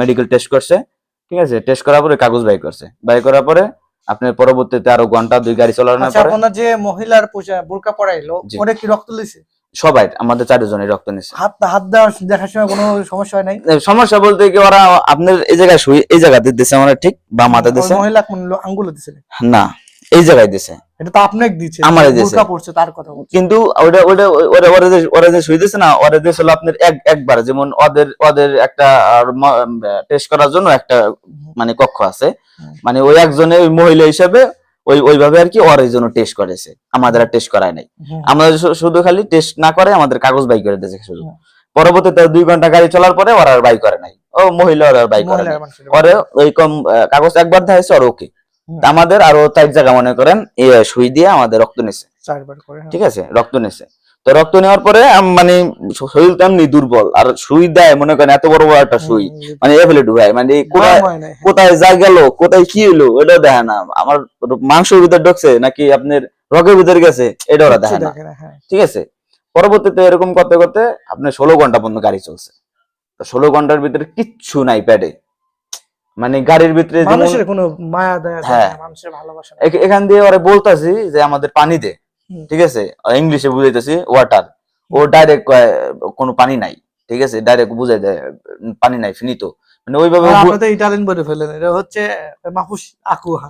Medical test করছে ঠিক আছে? টেস্ট করার পরে কাগজ বাই করছে। বাই করার পরে আপনার পরবর্তীতে আরও ঘণ্টা দুই গাড়ি চালানোর আচ্ছা পরে আপনার যে মহিলার বোরকা পরাইলো। ওটা কি রক্ত লিছে সবাই আমাদের চারজনের রক্ত নিচ্ছে হাত হাত দেখার সময় কোনো সমস্যা হয় নাই? সমস্যা বলতে কি ওরা আপনার এই জায়গায় শুই এই জায়গাতে দিছে আমরা ঠিক বা মাথা দিছে। মহিলা কোন আঙ্গুলে দিছে? না। এই জায়গায় দিছে। এটা তো আপনাকে দিচ্ছে আমারে দিছে। পড়ছে তার কথা বলছি। কিন্তু ওটা ওটা ওরা ওরা যে ওরা যে দিছে না ওরা দিয়েছে হলো আপনার এক একবার যেমন ওদের ওদের একটা টেস্ট করার জন্য একটা মানে কক্ষ আছে। মানে ওই একজনে ওই মহিলা হিসাবে ওই ওইভাবে আর কি ওর জন্য টেস্ট করেছে। আমাদের আর টেস্ট করায় নাই। আমাদের শুধু খালি টেস্ট না করে আমাদের কাগজ বাই করে দিয়েছে শুধু। পরবর্তীতে দুই ঘণ্টা গাড়ি চলার পরে ওরা আর বাই করে নাই। ও মহিলা ওরা আর বাই করে নাই। ওরে ওই কম কাগজ একবার দেখাইছে ওর ওকে। আমাদের আরও চার জায়গা মনে করেন এই সুই দিয়ে আমাদের রক্ত নিছে। হ্যাঁ। ঠিক আছে? রক্ত নিছে। তো রক্ত নেওয়ার পরে মানে শরীর তেমনি দুর্বল আর সুই দেয় মনে করেন এত বড় বড় একটা সুই মানে এভেলে ঢুকায় মানে কোথায়। কোথায় যা গেল কোথায় কি হলো এটা দেখে না। আমার মাংসের ভিতর ঢুকছে নাকি আপনার রকের ভিতর গেছে এটা ওরা দেখে না। দেখে না, হ্যাঁ। ঠিক আছে? পরবর্তীতে এরকম করতে করতে আপনার ষোলো ঘণ্টা পর্যন্ত গাড়ি চলছে। ষোলো ঘণ্টার ভিতরে কিচ্ছু নাই প্যাডে। মানে গাড়ির ভিতরে মানুষের কোনো মায়া দয়া হ্যাঁ। মানুষের ভালোবাসা এখান দিয়ে ওরা বলতাছি যে আমাদের পানি দে। ঠিক আছে? ইংলিশে বুঝাইতেছি ওয়াটার ও ডাইরেক্ট কোনো পানি নাই। ঠিক আছে? ডাইরেক্ট বুঝাই দেয় পানি নাই ফিনিতো মানে ওইভাবে ইটালিয়ান বলে ফেলেন এটা হচ্ছে আকুয়া।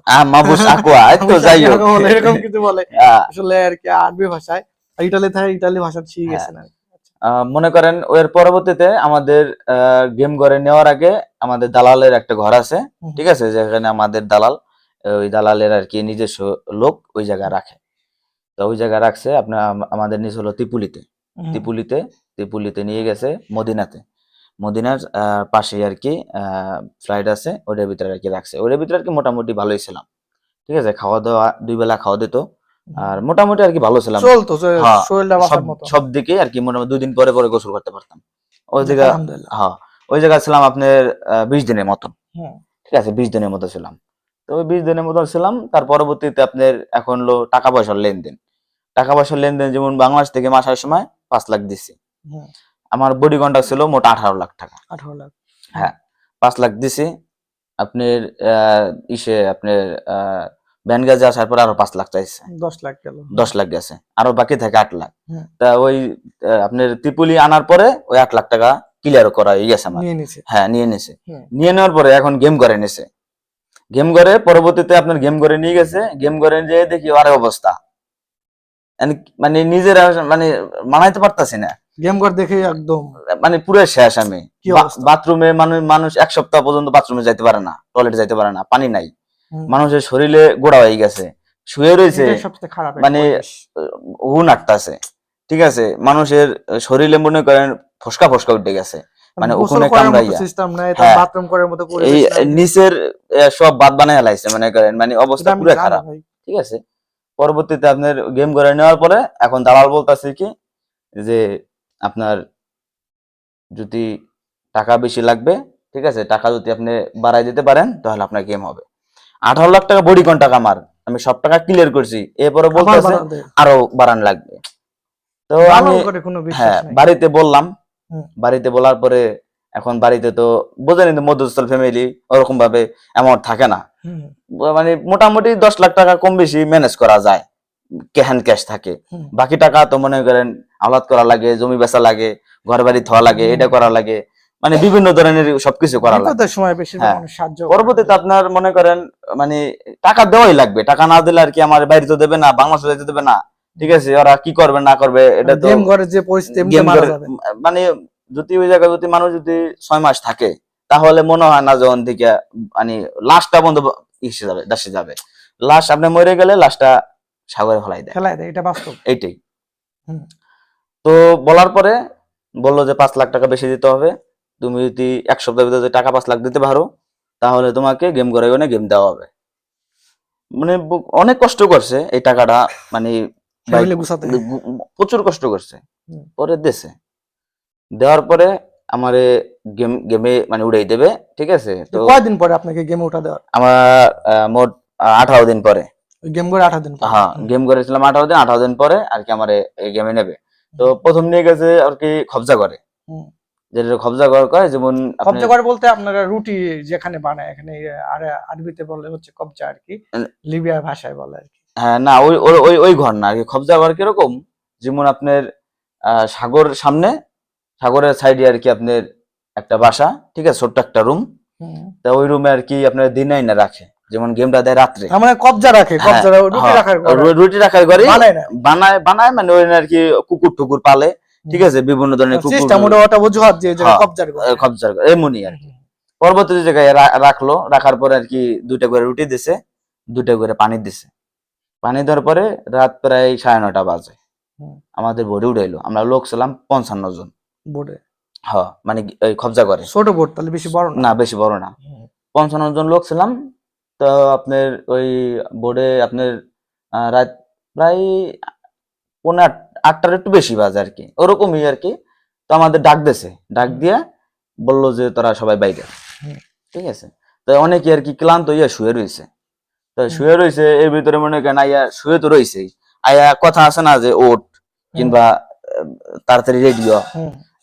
আকুয়া তো যাই হোক। বলে, এরকম কিছু বলে। আসলে আর কি আরবি ভাষায় ইটালি থাকে ইটালি ভাষা শিখে। গেছেন আর মনে করেন এর পরবর্তীতে আমাদের গেম ঘরে নেওয়ার আগে আমাদের দালালের একটা ঘর আছে ঠিক আছে? যেখানে আমাদের দালাল ওই দালালের আর কি নিজস্ব লোক ওই জায়গায় রাখে। তো ওই জায়গায় রাখছে আপনার আমাদের নিজ হলো তিপুলিতে। হুম। ত্রিপুলিতে ত্রিপুলিতে নিয়ে গেছে মদিনাতে। মদিনার আহ, পাশে আর কি ফ্লাইট আছে ওটার ভিতরে আর কি রাখছে। ওটার ভিতরে আর কি মোটামুটি ভালোই ছিলাম। ঠিক আছে? খাওয়া দাওয়া দুই বেলা খাওয়া দিত। আর মোটামুটি আর কি ভালো ছিলাম। চলতো হ্যাঁ, শরীরটা সব মতো। সব দিকে আর কি মোটামুটি দুই দিন পরে পরে গোসল করতে পারতাম। ওই জায়গা হ্যাঁ ওই জায়গায় ছিলাম আপনার বিশ দিনের মতন। ঠিক আছে বিশ দিনের মতো ছিলাম। তো ওই বিশ দিনের মতো ছিলাম তার পরবর্তীতে আপনার এখন হলো টাকা পয়সার লেনদেন। টাকা পয়সার লেনদেন যেমন বাংলাদেশ থেকে মাসার সময় পাঁচ লাখ দিছি। আমার বডি কন্ট্রাক্ট ছিল মোট আঠারো লাখ টাকা। আঠারো লাখ। হ্যাঁ পাঁচ লাখ দিছি। আপনার আহ, ইসে আপনার ব্যান গাজে আসার পর আরও পাঁচ লাখ চাইছে। দশ লাখ গেল। দশ লাখ গেছে। আরও বাকি থাকে আট লাখ। তা ওই আপনার ত্রিপুলি আনার পরে ওই আট লাখ টাকা ক্লিয়ার করা হয়ে গেছে আমার। হ্যাঁ নিয়ে নিছে। নিয়ে নেওয়ার পরে এখন গেম করে নিছে। গেম করে পরবর্তীতে আপনার গেম করে নিয়ে গেছে। গেম করে যে দেখি আরে অবস্থা। মানে- মানে নিজের মানে মানাইতে পারতাছি না। গেম ঘর দেখে একদম মানে পুরো শেষ আমি? বাথরুমে মানুষ মানুষ এক সপ্তাহ পর্যন্ত বাথরুমে যাইতে পারে না টয়লেট যাইতে পারে না পানি নাই। মানুষের শরীরে গোড়া হয়ে গেছে শুয়ে রয়েছে মানে-। হুন আটতাছে ঠিক আছে মানুষের শরীরে মনে করেন ফসকা ফসকা উঠে গেছে মানে ওখানে কামড়াইয়া। হ্যাঁ। বাথরুম করার মতো এই নিচের সব বাদ বানায় লাইছে মনে করেন মানে অবস্থা পুরো খারাপ ভাই। ঠিক আছে পরবর্তীতে আপনার গেম করে নেওয়ার পরে এখন দালাল বলতেছে কি যে আপনার যদি টাকা বেশি লাগবে ঠিক আছে টাকা যদি আপনি বাড়াই দিতে পারেন তাহলে আপনার গেম হবে আঠারো লাখ টাকা বডি কন্টাক্ট আমার। আমি সব টাকা ক্লিয়ার করছি। এরপরে বলতেছে আরও বাড়ান লাগবে। তো আমি হ্যাঁ বাড়িতে বললাম। বাড়িতে বলার পরে এখন বাড়িতে তো বোঝেনি তো মধ্যস্থল ফ্যামিলি ওরকম ভাবে অ্যামাউন্ট থাকে না। মানে মোটামুটি দশ লাখ টাকা কম বেশি ম্যানেজ করা যায়। হ্যান্ড ক্যাশ থাকে। বাকি টাকা তো মনে করেন আলাদ করা লাগে জমি বেচা লাগে ঘর বাড়ি ধোয়া লাগে এটা করা লাগে। মানে বিভিন্ন ধরনের সবকিছু করা লাগে। হ্যাঁ। পরবর্তীতে আপনার মনে করেন মানে টাকা দেওয়াই লাগবে। টাকা না দিলে আর কি আমার বাড়ি তো দেবে না বাংলাদেশে যেতে দেবে না। ঠিক আছে ওরা কি করবে না করবে এটা তো যে পরিস্থিতি মানে যদি ওই জায়গায় যদি মানুষ যদি ছয় মাস থাকে তাহলে মনে হয় না যখন থেকে মানে লাশটা বন্ধ ইসে যাবে দেশে যাবে। লাশ আপনি মরে গেলে লাশটা সাগরে ফেলাই দেয়। খেলায় দেয় এটা বাস্তব। এইটাই। হুম। তো বলার পরে বলল যে পাঁচ লাখ টাকা বেশি দিতে হবে। তুমি যদি এক সপ্তাহের ভিতরে টাকা পাঁচ লাখ দিতে পারো তাহলে তোমাকে গেম করে না গেম দেওয়া হবে। মানে অনেক কষ্ট করছে এই টাকাটা মানে প্রচুর কষ্ট করছে। পরে দেশে দেওয়ার পরে আমার গেম গেমে মানে উড়াই দেবে ঠিক আছে? তো কয়দিন পরে আপনাকে গেমে উঠা দেওয়ার? আমার মোট আঠারো দিন পরে। গেম করে আঠারো দিন হ্যাঁ গেম করেছিলাম আঠারো দিন আঠারো দিন পরে আর কি আমার এই গেমে নেবে। তো প্রথম নিয়ে গেছে আর কি কবজা করে। যেটা কবজা ঘর কয় যেমন কবজা করে বলতে আপনারা রুটি যেখানে বানায় এখানে আর আরবিতে বলে হচ্ছে কবজা আর কি উম, লিবিয়ার ভাষায় বলে আর কি। হ্যাঁ না ওই ওই- ওই ঘর না আর কি কবজা ঘর কীরকম যেমন আপনার সাগর সামনে সাগরের সাইডে আর কি আপনার একটা বাসা ঠিক আছে ছোট্ট একটা রুম তা ওই রুমে আর কি আপনার দিনে না রাখে যেমন গেমটা দেয় রাত্রে। মানে কবজা রাখে হ্যাঁ, কবজা রুটি হ্যাঁ, রাখার রুটি রাখার ঘরে বানায় বানায় বানায় মানে ওই আর কি কুকুর টুকুর পালে। ঠিক আছে বিভিন্ন ধরনের অজুহাত যে যে হ্যাঁ, কবজার কবজার এমনই আর কি। পরবর্তী জায়গায় রাখল রাখার পরে আর কি দুইটা করে রুটি দিছে দুইটা করে পানি দিছে। পানি দেওয়ার পরে রাত প্রায় সাড়ে নটা বাজে। আমাদের বোর্ডে উঠাইলো আমরা লোক ছিলাম পঞ্চান্ন জন। বোর্ডে? হ মানে কি- ওই কবজা করে। ছোট বোর্ড তাহলে বেশি বড় না? বেশি বড় না। পঞ্চান্ন জন লোক ছিলাম তো আপনার ওই বোর্ডে আপনার রাত প্রায় পনেরো আটটার একটু বেশি বাজে আর কি। ওরকমই আর কি। তো আমাদের ডাক দিছে ডাক দিয়ে বলল যে তোরা সবাই বাইরে ঠিক আছে? তো অনেকে আর কি ক্লান্ত হইয়া শুয়ে রয়েছে তো শুয়ে রয়েছে এর ভিতরে মনে করেন আইয়া শুয়ে তো রয়েছেই আইয়া কথা আছে না যে ওট কিংবা তাড়াতাড়ি রেডিও।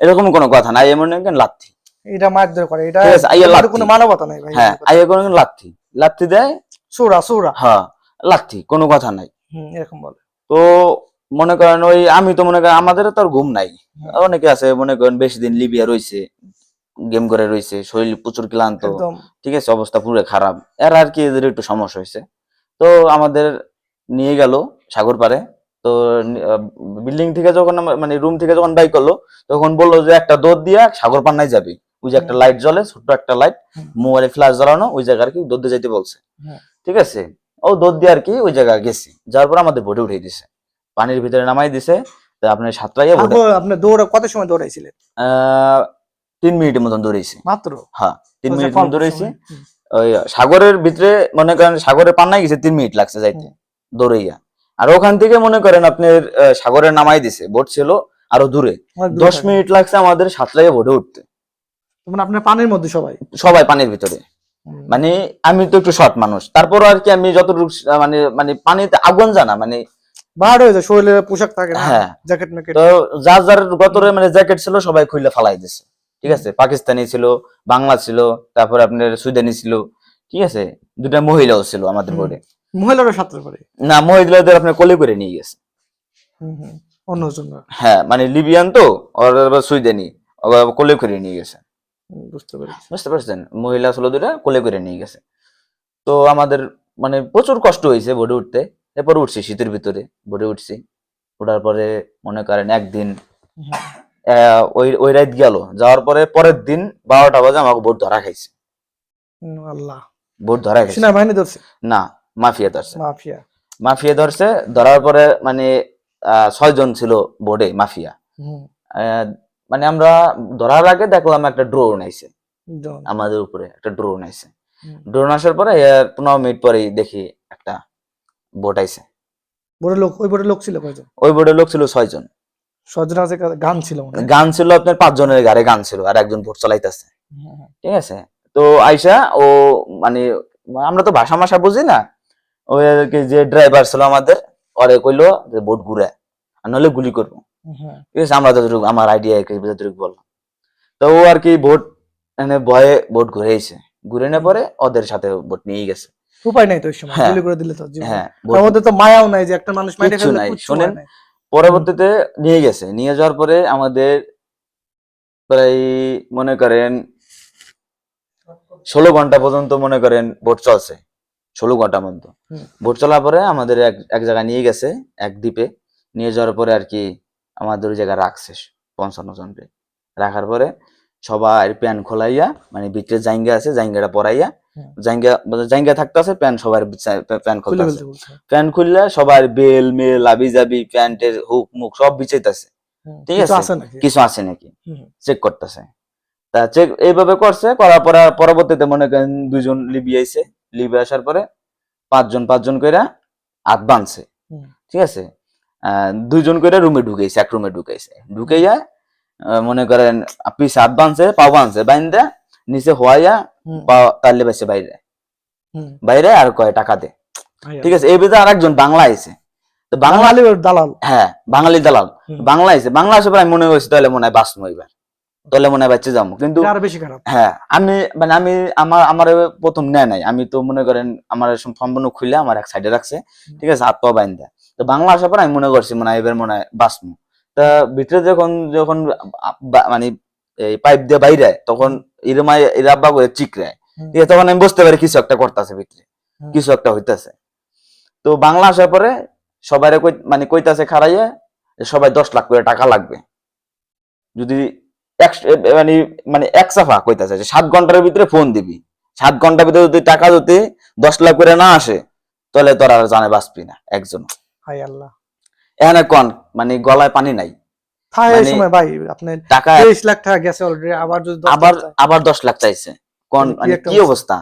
এরকম কোনো কথা না। আইয়া মনে করেন লাথি। এটা মারধর করে। এটা আইয়া লাথি। কোনো মানবতা নাই ভাই। হ্যাঁ আইয়া কোনো লাথি। লাথি দেয় সুরা সুরা। হ্যাঁ লাথি। কোনো কথা নাই। এরকম বলে। তো মনে করেন ওই আমি তো মনে করেন আমাদের তো আর ঘুম নাই। অনেকে আছে মনে করেন বেশি দিন লিবিয়া রয়েছে গেম করে রয়েছে শরীর প্রচুর ক্লান্ত ঠিক আছে অবস্থা পুরো খারাপ। এর আর কি এদের একটু সমস্যা হয়েছে। তো আমাদের নিয়ে গেল সাগর পারে তো বিল্ডিং থেকে যখন মানে রুম থেকে যখন বাই করল তখন বলল যে একটা দৌড় দিয়া সাগর পান্নায় যাবি। ওই যে একটা লাইট জ্বলে ছোট্ট একটা লাইট হুম। মোবাইলে ফ্ল্যাশ জ্বালানো ওই জায়গা আর কি দৌড় দিয়ে যাইতে বলছে। ঠিক আছে? ও দৌড় দিয়ে আর কি ওই জায়গায় গেছি। যার পর আমাদের বোটে উঠিয়ে দিছে। পানির ভিতরে নামাই দিছে আপনার তারপর আপনি দৌড় কত সময় দৌড়াইছিলেন? তিন মিনিটের মতন দৌড়েছি মাত্র? হ্যাঁ তিন মিনিট অল্প মতন দৌড়েছি ওই সাগরের ভিতরে মনে করেন সাগরের পান্নায় গেছে তিন মিনিট লাগছে যাইতে দৌড়াইয়া। আর ওখান থেকে মনে করেন আপনার সাগরে নামাই দিছে বোট ছিল আরও দূরে। দশ মিনিট লাগছে আমাদের সাতটায় বোটে উঠতে। মানে আপনার পানির মধ্যে সবাই? সবাই পানির ভিতরে। মানে আমি তো একটু শর্ট মানুষ তারপর আর কি আমি যতটুকু মানে মানে পানিতে আগুন জানা মানে বার হয়ে যায় শরীরে পোশাক থাকে না হ্যাঁ। জ্যাকেট ম্যাকেট তো যার যার গতরে মানে জ্যাকেট ছিল সবাই খুলে ফালাই দিছে। ঠিক আছে? পাকিস্তানি ছিল বাংলা ছিল তারপর আপনার সুইডেনি ছিল। ঠিক আছে? দুটা মহিলাও ছিল আমাদের। বোর্ডে মহিলারা সাঁতার পারে না মহিলাদের আপনার কোলে করে নিয়ে গেছে। হুম, হুম। হ্যাঁ মানে লিবিয়ান তো সুইডেনি কোলে করে নিয়ে গেছে। বুঝতে পেরেছি। বুঝতে পারছেন? মহিলা ছিল দুটা কোলে করে নিয়ে গেছে। তো আমাদের মানে প্রচুর কষ্ট হয়েছে বোর্ডে উঠতে। এরপর উঠছি শীতের ভিতরে বোর্ডে উঠছি। ওঠার পরে মনে করেন একদিন ওই ওই রাত গেল। যাওয়ার পরে পরের দিন বারোটা বাজে আমাকে ধরা খাইছে। আল্লাহ। ধরা খাইছে। ধরছে? না মাফিয়া ধরছে। মাফিয়া। মাফিয়া ধরছে ধরার পরে মানে আহ, ছয়জন ছিল বোর্ডে মাফিয়া। মানে আমরা ধরার আগে দেখলাম একটা ড্রোন আইছে। আমাদের উপরে একটা ড্রোন আইছে। ড্রোন আসার পরে পনেরো মিনিট পরেই দেখি বোট আইছে। বড় লোক ওই বড় লোক ছিল কয়জন? ওই বোর্ডের লোক ছিল ছয়জন। আছে গান ছিল গান ছিল আপনার পাঁচজনের গাড়ি গান ছিল আর একজন চালাইতেছে। হুম, হুম। ঠিক আছে? তো আইসা ও মানে আমরা তো ভাষা মাসা বুঝি না ওই যে ড্রাইভার ছিল আমাদের ওরে কইলো যে বোট ঘুরে আর নলে গুলি করব। ঠিক আছে? আমরা যতটুকু আমার আইডিয়া যতটুকু বললাম। তো ও আর কি বোট মানে ভয়ে বোট ঘুরেছে ঘুরে না পরে ওদের সাথে বোট নিয়ে গেছে। উপায় নাই তো ওই সময় হ্যাঁ। গুলি করে দিলে তো। হ্যাঁ তার মধ্যে তো মায়াও নাই যে একটা মানুষ মাইরে ফেললে নাই, শোনেন, নাই। পরবর্তীতে নিয়ে গেছে নিয়ে যাওয়ার পরে আমাদের প্রায় মনে করেন ষোলো ঘণ্টা পর্যন্ত মনে করেন বোট চলছে ষোলো ঘণ্টা। বোট চলার পরে আমাদের এক এক জায়গায় নিয়ে গেছে এক দ্বীপে নিয়ে যাওয়ার পরে আর কি আমাদের ওই জায়গায় রাখছে পঞ্চান্ন জনকে রাখার পরে সবাই প্যান খোলাইয়া মানে ভিতরে জাইঙ্গা আছে জাইঙ্গাটা পরাইয়া জাইঙ্গা জাইঙ্গা থাকতেছে প্যান সবার প্যান খুলতেছে। খুললে সবার বেল মেল আবি জাবি প্যান্টের হুক মুখ সব বিচাইতেছে হুম, ঠিক আছে। কিছু আছে নাকি? চেক করতেছে। তা চেক এইভাবে করছে করার পরে পরবর্তীতে মনে করেন দুইজন লিবি আইছে। লিবি আসার পরে পাঁচজন পাঁচজন কইরা হাত বাঁধছে। ঠিক আছে? দুইজন কইরা রুমে ঢুকেছে এক রুমে ঢুকাইছে। ঢুকাইয়া মনে করেন পিস হাত বাঁধছে পাও বাঁধছে বাইন্দা নিচে হওয়াইয়া পা তাল্লে বাইরে। বাইরে আর কয় টাকা দে। ঠিক আছে এই ভিতরে আরেকজন বাংলা আইছে। তো বাঙালি দালাল। হ্যাঁ বাঙালি দালাল। বাংলা আইছে। বাংলা আসে আমি মনে তাহলে মনে হয় বাসমো এবার। তাহলে মনে হয় বাচ্চা যাব। কিন্তু আরও হ্যাঁ আমি মানে আমি আমার আমার প্রথম নেয় নাই। আমি তো মনে করেন আমার সম্পূর্ণ খুলে আমার এক সাইডে রাখছে। ঠিক আছে হাত পা বাইন্দা। তো বাংলা আসার পর আমি মনে করছি মানে এবার মনে হয় বাঁচমু। তা ভিতরে যখন যখন মানে এই পাইপ দিয়ে বাইরে তখন ইরমাই ইরাব্বা করে চিকরায় আছে তখন আমি বুঝতে পারি কিছু একটা করতেছে ভিতরে কিছু একটা হইতাছে। তো বাংলা আসার পরে সবাই মানে কইতাছে খারাইয়া সবাই দশ লাখ করে টাকা লাগবে। যদি মানে মানে এক সাফা কইতাছে যে সাত ঘণ্টার ভিতরে ফোন দিবি। সাত ঘণ্টার ভিতরে যদি টাকা যদি দশ লাখ করে না আসে তাহলে তোর আর জানে বাঁচবি না একজন। হাই আল্লাহ। এখানে কন মানে গলায় পানি নাই। তাই মানে- সময় ভাই আপনার টাকা তেইশ লাখ টাকা গেছে অলরেডি আবার যদি আবার আবার দশ লাখ চাইছে। কোন মানে মানে কি অবস্থা?